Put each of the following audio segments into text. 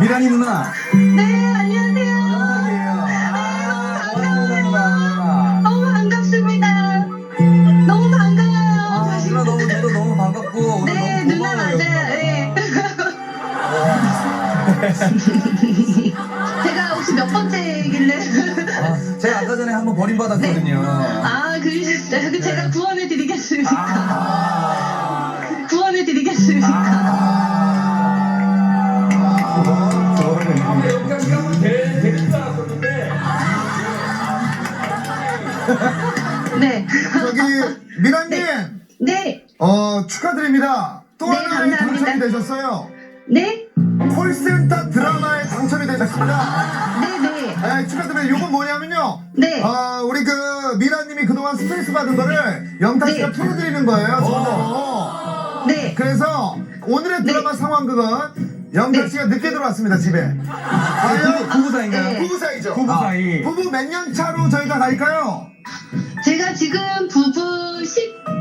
미란이 누나. 네, 안녕하세요. 반갑습니다. 너무 반갑습니다. 너무 반가워요. 아, 누나 너무 저도 너무 반갑고 오늘 네, 너무 누나 고마워요. 맞아요. 네. 제가 혹시 몇 번째길래? 아, 제가 아까 전에 한번 버림받았거든요. 아, 그러셨어요. 그 제가 구원해 드리겠습니다. 아. 네. 저기 미란님 네. 어 축하드립니다. 또 네, 하나의 감사합니다. 당첨이 되셨어요. 네. 콜센터 드라마에 당첨이 되셨습니다. 네, 네. 네, 축하드립니다. 이건 뭐냐면요. 네. 어, 우리 그 미라님이 그동안 스트레스 받은 거를 영탁 씨가 네. 풀어드리는 거예요. 저도. 네. 그래서 오늘의 드라마 상황극은 영탁 네. 씨가 늦게 들어왔습니다 집에. 과연 부부 사이인가요? 네. 부부 사이죠. 부부 사이. 부부 몇 년 차로 저희가 갈까요? 제가 지금 부부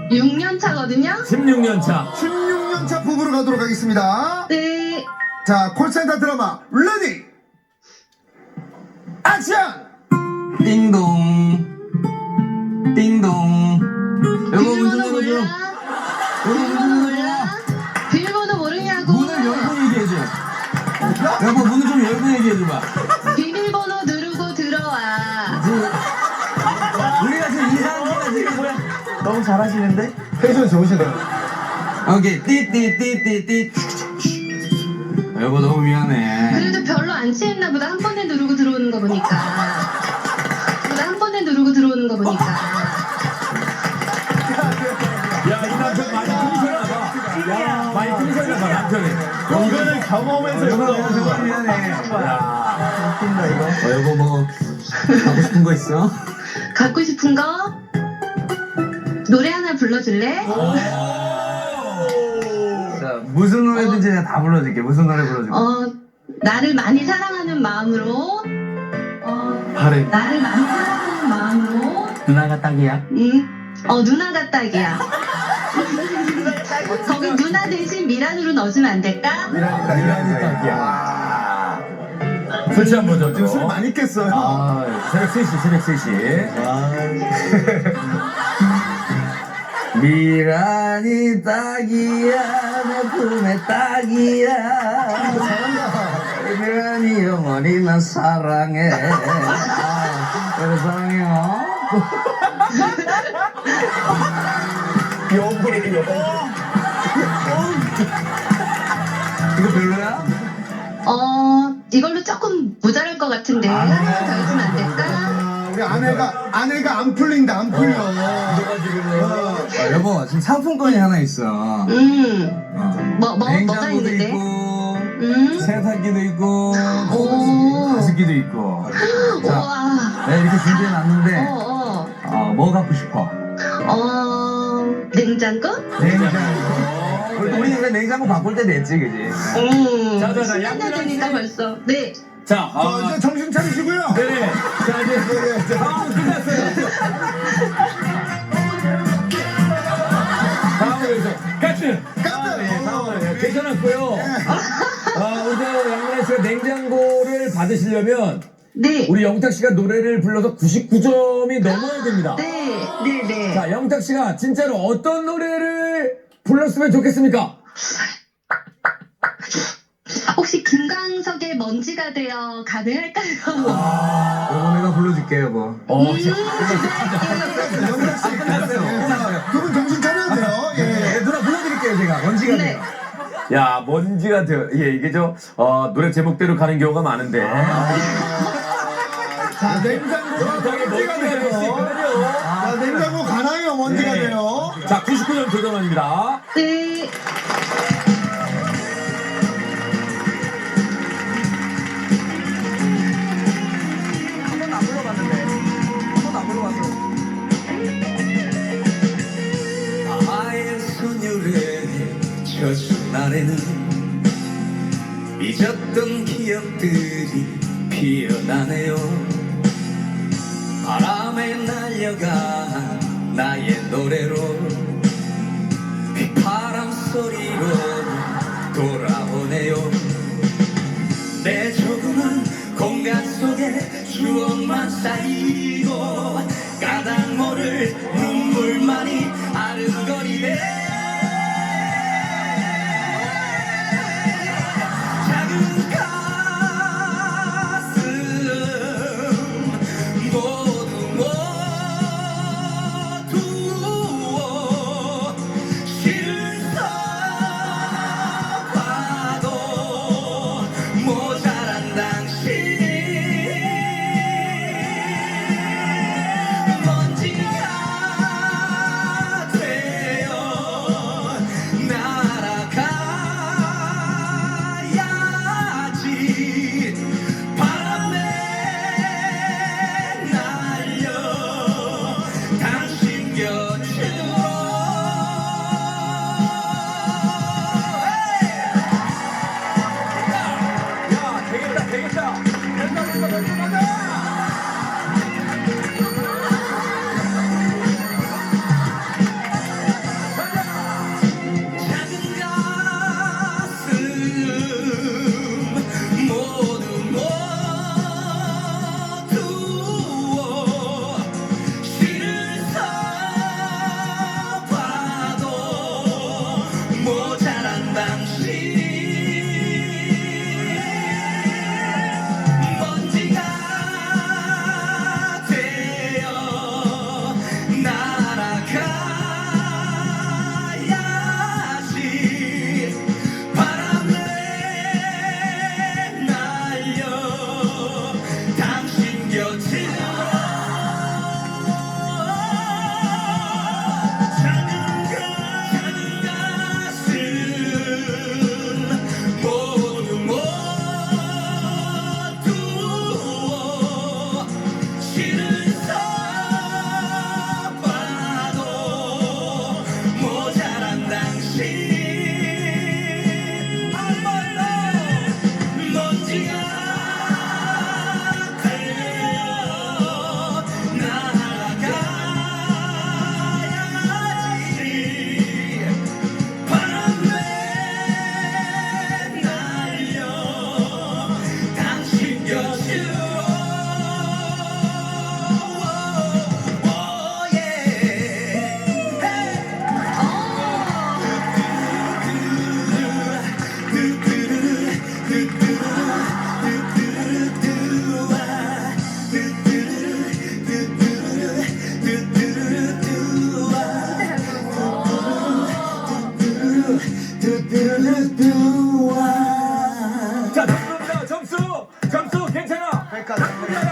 16년 차거든요. 16년 차 16년 차 부부로 가도록 하겠습니다. 네. 자, 콜센터 드라마 레디 액션! 띵동. 띵동. 여보 문좀 비밀번호 열어줘. 몰라? 여보 문좀 여보 문을 좀 열고 얘기해줘봐. 비밀번호 누르고 들어와. 우리가 지금 이상한 거가 지금 뭐야? 너무 잘하시는데? 텐션 좋으시네요. 오케이 띠띠띠띠띠. 여보 너무 미안해. 그래도 별로 안 취했나 보다. 한 번에 누르고 들어오는 거 보니까. 보다 한 번에 누르고 들어오는 거 보니까. 내가 정말 미안해. 야 웃긴다 이거. 어, 여보 뭐 하고 싶은 거 있어? 갖고 싶은 거? 노래 하나 불러줄래? 자 무슨 노래든지 내가 다 불러줄게. 무슨 노래 불러줄게? 어, 나를 많이 사랑하는 마음으로. 어, 바래. 나를 많이 사랑하는 마음으로. 누나가 딱이야. 응? 어, 누나가 딱이야. 거기 누나 대신 미란으로 넣어주면 안 될까? 미란이다, 미란이다. 술 취한 거죠 지금 술 많이 깼어요. 아 새벽 3시 새벽 3시. 미란이 딱이야 내 품에 딱이야. 미란이 영원히 난 사랑해. 아, 그래 사랑해요 이거 별로야? 어, 이걸로 조금 모자랄 것 같은데. 하나 더 해주면 안 될까? 아, 우리 아내가, 아내가 안 풀린다, 안 풀려. 어. 아, 여보 지금 상품권이 하나 있어 음, 어. 뭐, 뭐, 뭐가 냉장고도 있는데? 있고 음, 세탁기도 있고 오. 가습기도 있고 자 우와. 내가 이렇게 준비해놨는데 어, 어. 어, 뭐 갖고 싶어? 어, 냉장고? 냉장고 우리 우리 원래 냉장고 바꿀 때 됐지 그지? 음, 자, 자, 자, 10년 양미란 되니까 씨. 벌써. 네. 자 자, 아, 이제 정신 차리시고요. 네네 자 이제 네, 네. 상황 끝났어요 다음으로 해서 까트 아, 네, 상황을 괜찮았고요 아 오늘 양민아 씨가 냉장고를 받으시려면 네. 우리 영탁 씨가 노래를 불러서 99점이 넘어야 됩니다. 네, 네, 네. 자, 영탁 씨가 진짜로 어떤 노래를 불렀으면 좋겠습니까? 혹시 김광석의 먼지가 되어 가능할까요? 여보 내가 불러줄게 여보 어, 음, 네. 영탁 씨, 끝났어요. 두분 정신 차려야 돼요. 예. 네, 누나 불러드릴게요 제가 먼지가 네. 돼요 야, 먼지가 되어. 예, 이게 저, 어, 노래 제목대로 가는 경우가 많은데. 자, 냉장고가 먼지가 돼요. 자, 냉장고 가나요? 먼지가 네. 돼요. 자, 99점 도전합니다. 네. 한 번도 안 불러봤는데 한 번도 안 불러봤어 아의 소녀를 젖은 날에는 잊었던 기억들이 피어나네요 바람에 날려가 나의 노래로 휘파람 소리로 괜